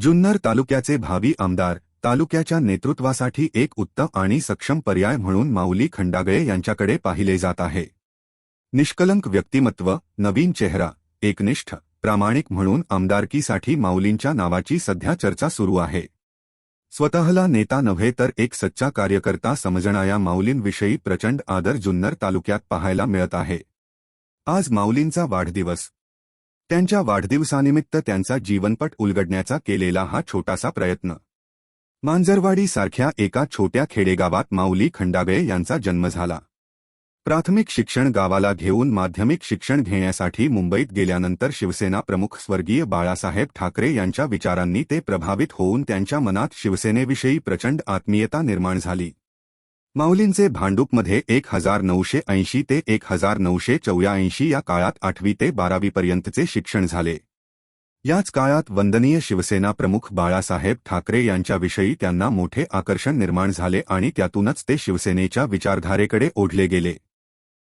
जुन्नर तालुक्याचे भावी आमदार तालुक्याच्या नेतृत्वासाठी एक उत्तम आणि सक्षम पर्याय म्हणून माऊली खंडागळे यांच्याकडे पाहिले जात आहे. निष्कलंक व्यक्तिमत्व नवीन चेहरा एकनिष्ठ प्रामाणिक म्हणून आमदारकीसाठी माऊलींच्या नावाची सध्या चर्चा सुरू आहे. स्वतःला नेता नव्हे तर एक सच्चा कार्यकर्ता समजणाऱ्या माऊलींविषयी प्रचंड आदर जुन्नर तालुक्यात पाहायला मिळत आहे. आज माऊलींचा वाढदिवस त्यांच्या वाढदिवसानिमित्त त्यांचा जीवनपट उलगडण्याचा केलेला हा छोटासा प्रयत्न. मांजरवाडी सारख्या एका छोट्या खेडेगावात माऊली खंडागळे यांचा जन्म झाला. प्राथमिक शिक्षण गावाला घेऊन माध्यमिक शिक्षण घेण्यासाठी मुंबईत गेल्यानंतर शिवसेना प्रमुख स्वर्गीय बाळासाहेब ठाकरे यांच्या विचारांनी ते प्रभावित होऊन त्यांच्या मनात शिवसेनेविषयी प्रचंड आत्मीयता निर्माण झाली. माऊलींचे भांडूपमध्ये एक हजार नऊशे ऐंशी ते एक हजार नऊशे चौऱ्याऐंशी या काळात आठवी ते बारावीपर्यंतचे शिक्षण झाले. याच काळात वंदनीय शिवसेना प्रमुख बाळासाहेब ठाकरे यांच्याविषयी त्यांना मोठे आकर्षण निर्माण झाले आणि त्यातूनच ते शिवसेनेच्या विचारधारेकडे ओढले गेले.